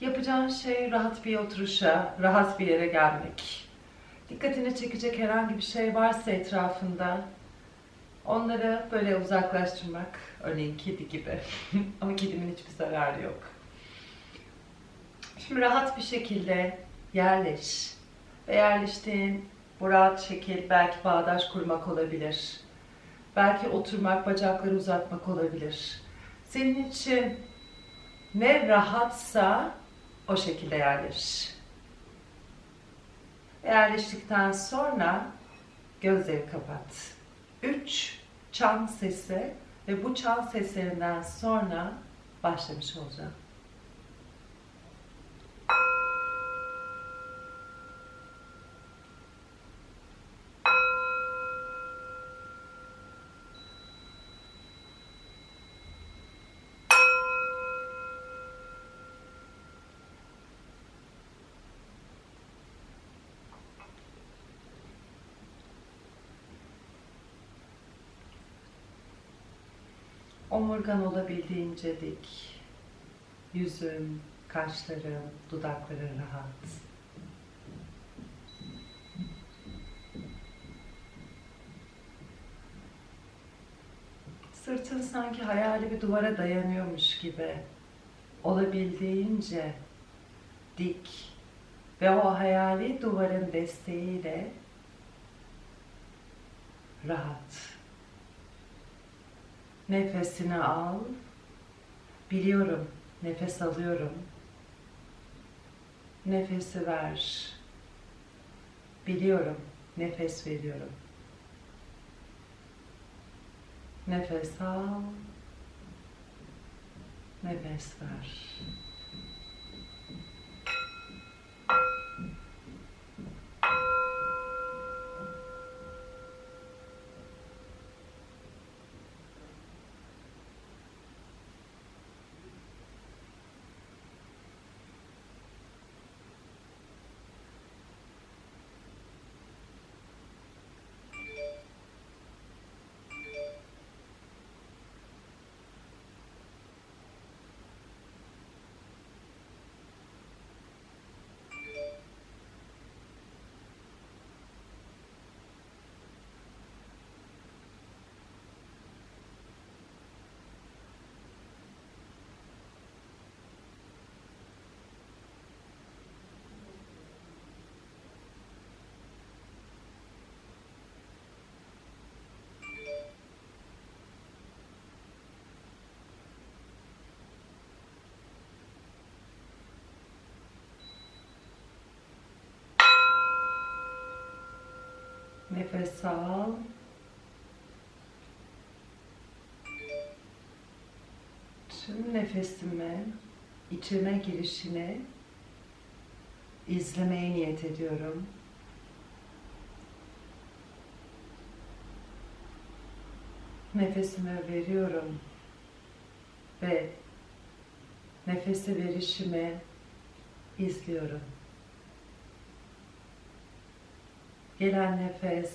Yapacağın şey rahat bir oturuşa, rahat bir yere gelmek. Dikkatini çekecek herhangi bir şey varsa etrafında onları böyle uzaklaştırmak. Örneğin kedi gibi. Ama kedimin hiçbir zararı yok. Şimdi rahat bir şekilde yerleş. Ve yerleştiğin bu rahat şekil belki bağdaş kurmak olabilir. Belki oturmak, bacakları uzatmak olabilir. Senin için ne rahatsa o şekilde yerleş. Yerleştikten sonra gözleri kapat. Üç çan sesi ve bu çan seslerinden sonra başlamış olacağım. Omurgan olabildiğince dik. Yüzün, kaşların, dudakların rahat. Sırtın sanki hayali bir duvara dayanıyormuş gibi. Olabildiğince dik ve o hayali duvarın desteğiyle rahat. Nefesini al. Biliyorum, nefes alıyorum. Nefesi ver. Biliyorum, nefes veriyorum. Nefes al. Nefes ver. Nefes al. Tüm nefesimi içime girişini izlemeye niyet ediyorum. Nefesimi veriyorum ve nefesi verişimi izliyorum. Gelen nefes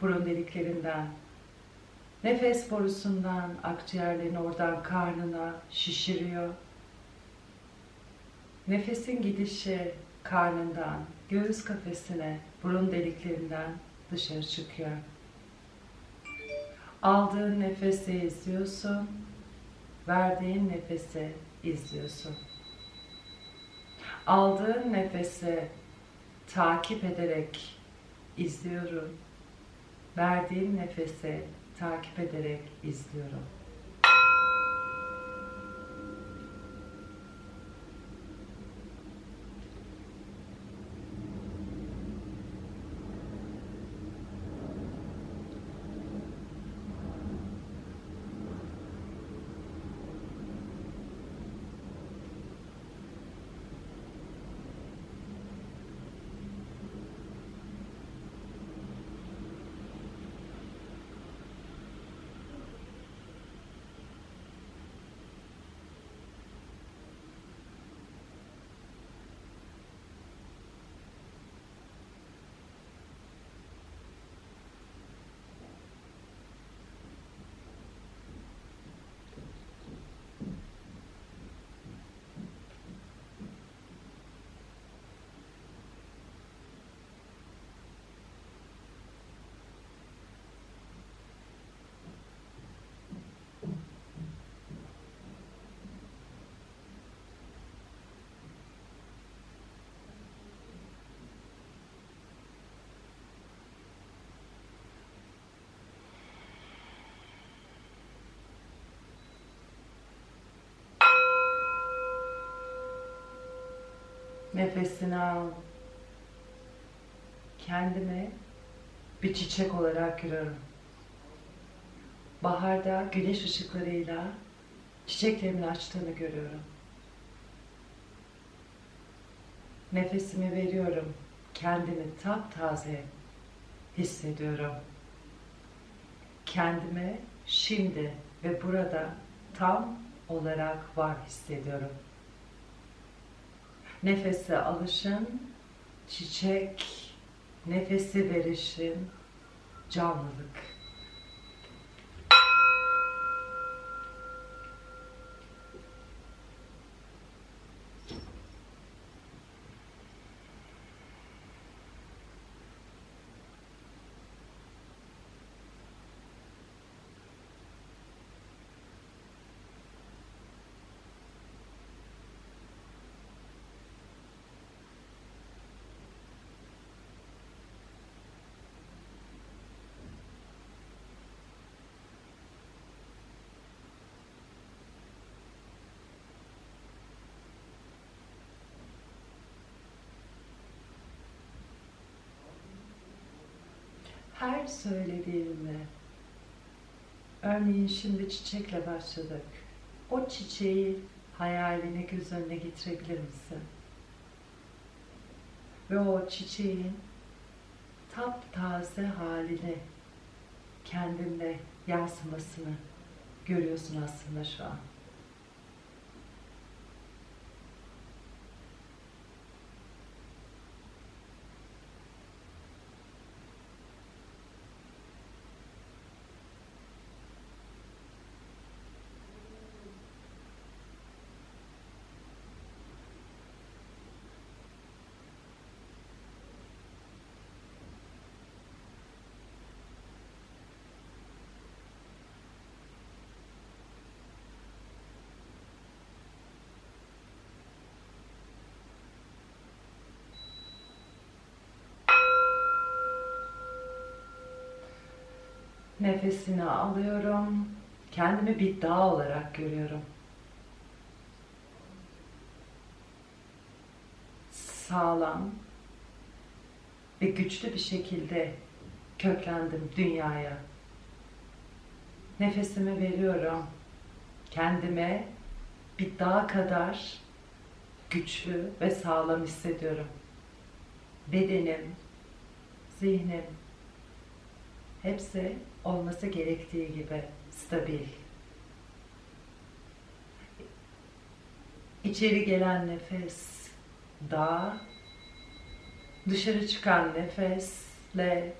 burun deliklerinden, nefes borusundan akciğerlerin oradan karnına şişiriyor. Nefesin gidişi karnından göğüs kafesine, burun deliklerinden dışarı çıkıyor. Aldığın nefesi izliyorsun, verdiğin nefesi izliyorsun. Aldığın nefesi takip ederek izliyorum. Verdiğim nefese takip ederek izliyorum. Nefesini al. Kendimi bir çiçek olarak görüyorum. Baharda güneş ışıklarıyla çiçeklerimin açtığını görüyorum. Nefesimi veriyorum. Kendimi taptaze hissediyorum. Kendimi şimdi ve burada tam olarak var hissediyorum. Nefese alışın, çiçek, nefesi verişin, canlılık. Her söylediğimde, örneğin şimdi çiçekle başladık. O çiçeği hayalini göz önüne getirebilir misin? Ve o çiçeğin taptaze halini kendinde yansımasını görüyorsun aslında şu an. Nefesini alıyorum. Kendimi bir dağ olarak görüyorum. Sağlam ve güçlü bir şekilde köklendim dünyaya. Nefesimi veriyorum. Kendime bir dağ kadar güçlü ve sağlam hissediyorum. Bedenim, zihnim, hepsi olması gerektiği gibi stabil. İçeri gelen nefes dağ, dışarı çıkan nefesle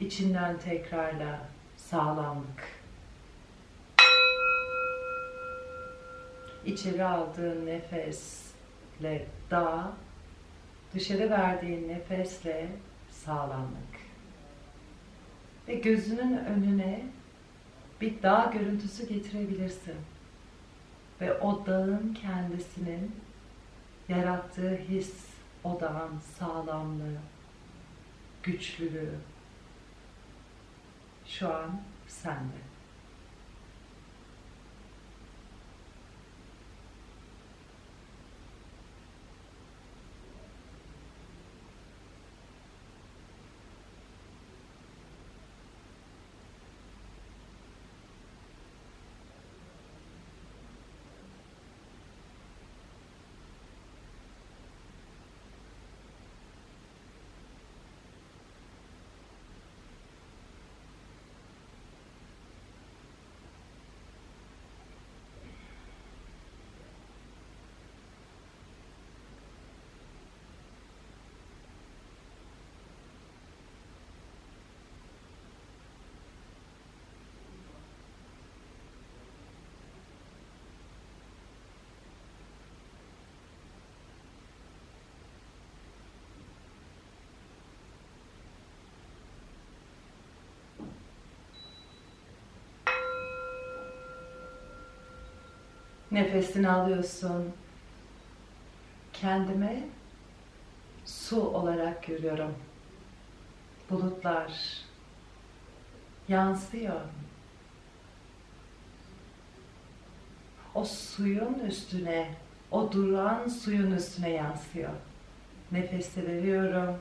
içinden tekrarla sağlamlık. İçeri aldığın nefesle dağ, dışarı verdiğin nefesle sağlamlık ve gözünün önüne bir dağ görüntüsü getirebilirsin. Ve o dağın kendisinin yarattığı his, o dağın sağlamlığı, güçlülüğü şu an sende. Nefesini alıyorsun. Kendime su olarak görüyorum. Bulutlar yansıyor. O suyun üstüne o duran suyun üstüne yansıyor. Nefesi veriyorum.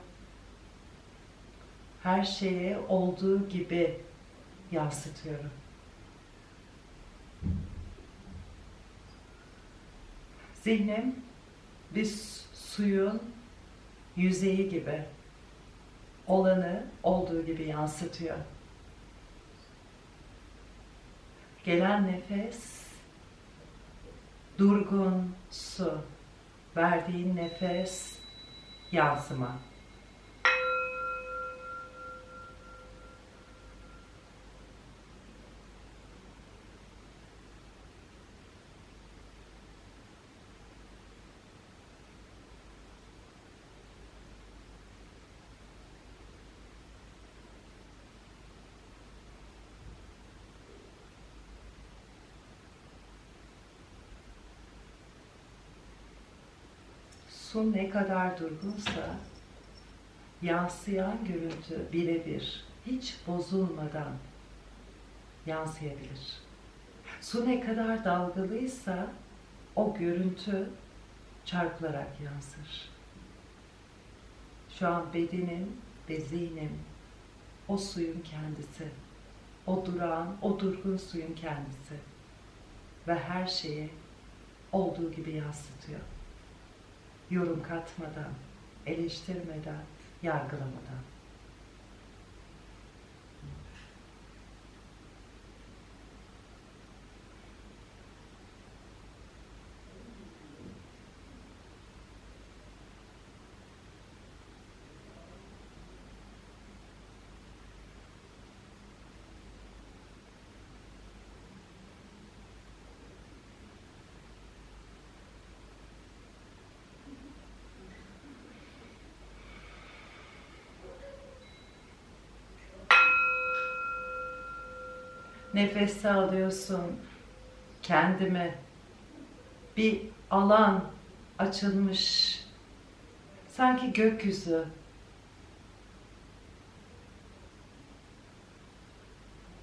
Her şeyi olduğu gibi yansıtıyorum. Zihnim bir suyun yüzeyi gibi olanı olduğu gibi yansıtıyor. Gelen nefes durgun su. Verdiğin nefes yansıma. Su ne kadar durgunsa yansıyan görüntü birebir hiç bozulmadan yansıyabilir. Su ne kadar dalgalıysa o görüntü çarpılarak yansır. Şu an bedenim ve zihnim o suyun kendisi. O durağın, o durgun suyun kendisi. Ve her şeyi olduğu gibi yansıtıyor yorum katmadan, eleştirmeden, yargılamadan. Nefes alıyorsun. Kendime bir alan açılmış. Sanki gökyüzü.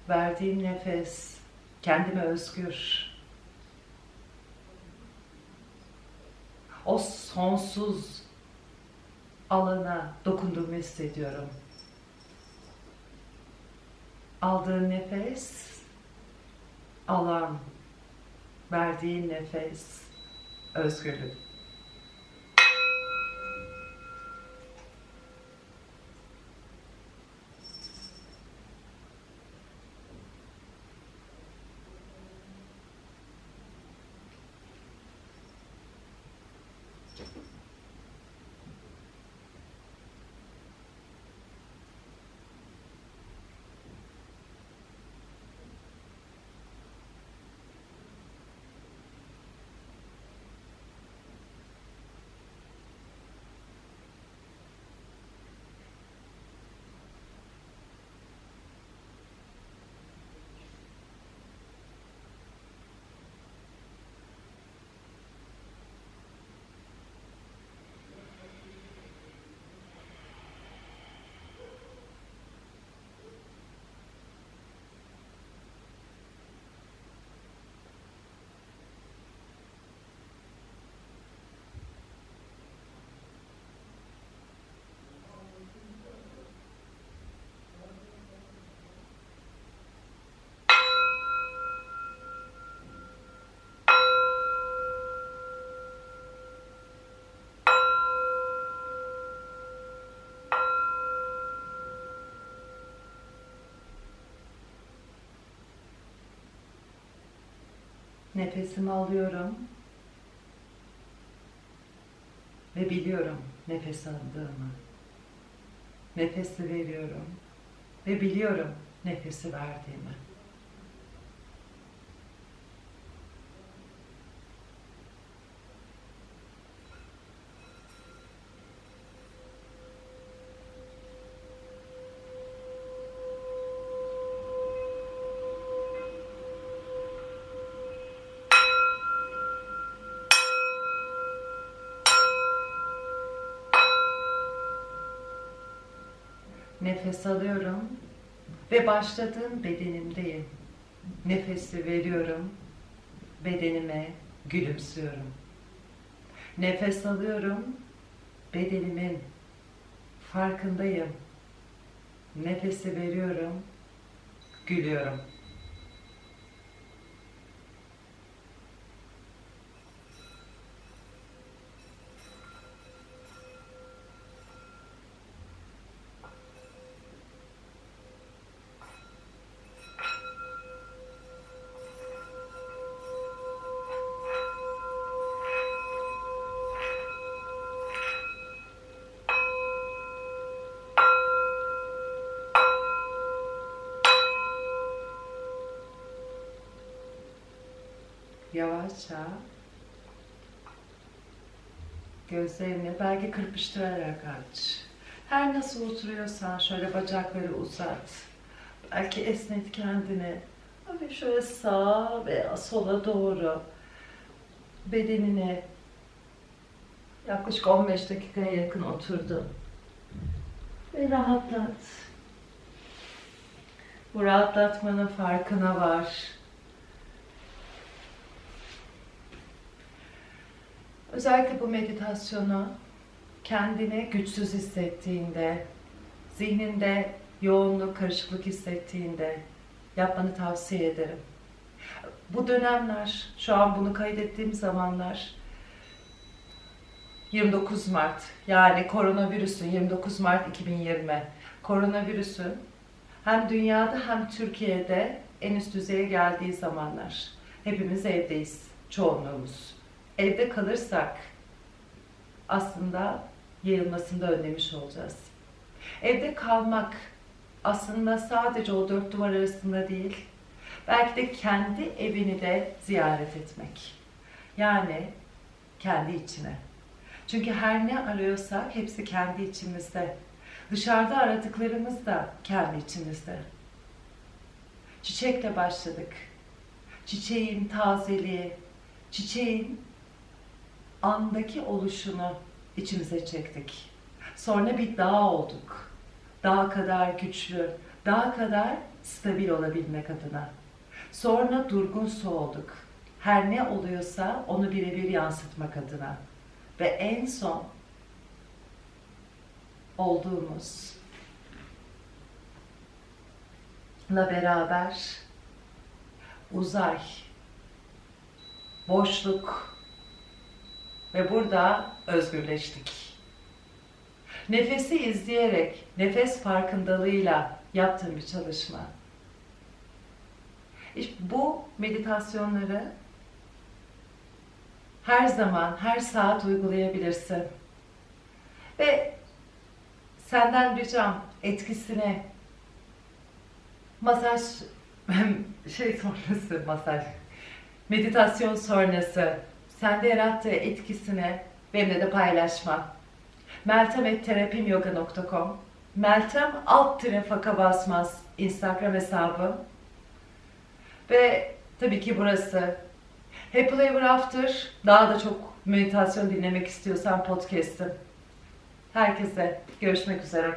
Verdiğim nefes kendime özgür. O sonsuz alana dokunduğumu hissediyorum. Aldığın nefes alan, verdiğin nefes, özgürlük. Nefesimi alıyorum. Ve biliyorum nefes aldığımı. Nefesi veriyorum. Ve biliyorum nefesi verdiğimi. Nefes alıyorum ve başladığım bedenimdeyim. Nefesi veriyorum, bedenime gülümsüyorum. Nefes alıyorum. Bedenimin farkındayım. Nefesi veriyorum. Gülüyorum. Yavaşça gözlerini belki kırpıştırarak aç. Her nasıl oturuyorsan şöyle bacakları uzat. Belki esnet kendini. Hafif şöyle sağa veya sola doğru bedenine yaklaşık 15 dakikaya yakın oturdun. Ve rahatlat. Bu rahatlatmanın farkına var. Özellikle bu meditasyonu kendini güçsüz hissettiğinde, zihninde yoğunluk, karışıklık hissettiğinde yapmanı tavsiye ederim. Bu dönemler, şu an bunu kaydettiğim zamanlar 29 Mart yani koronavirüsün 29 Mart 2020 koronavirüsün hem dünyada hem Türkiye'de en üst düzeye geldiği zamanlar. Hepimiz evdeyiz, çoğunluğumuz. Evde kalırsak aslında yayılmasını önlemiş olacağız. Evde kalmak aslında sadece o dört duvar arasında değil, belki de kendi evini de ziyaret etmek. Yani kendi içine. Çünkü her ne arıyorsak hepsi kendi içimizde. Dışarıda aradıklarımız da kendi içimizde. Çiçekle başladık. Çiçeğin tazeliği, çiçeğin andaki oluşunu içimize çektik. Sonra bir dağ olduk. Dağ kadar güçlü, dağ kadar stabil olabilmek adına. Sonra durgun su olduk. Her ne oluyorsa onu birebir yansıtmak adına. Ve en son olduğumuz la beraber uzay, boşluk ve burada özgürleştik. Nefesi izleyerek, nefes farkındalığıyla yaptığım bir çalışma. İşte bu meditasyonları her zaman, her saat uygulayabilirsin. Ve senden ricam etkisine masaj şey sonrası masaj meditasyon sonrası sende yarattığı etkisini benimle de paylaşma. meltem.terapimyoga.com Meltem alt tire faka basmaz Instagram hesabım. Ve tabii ki burası. Happy Ever After. Daha da çok meditasyon dinlemek istiyorsan podcast'im. Herkese görüşmek üzere.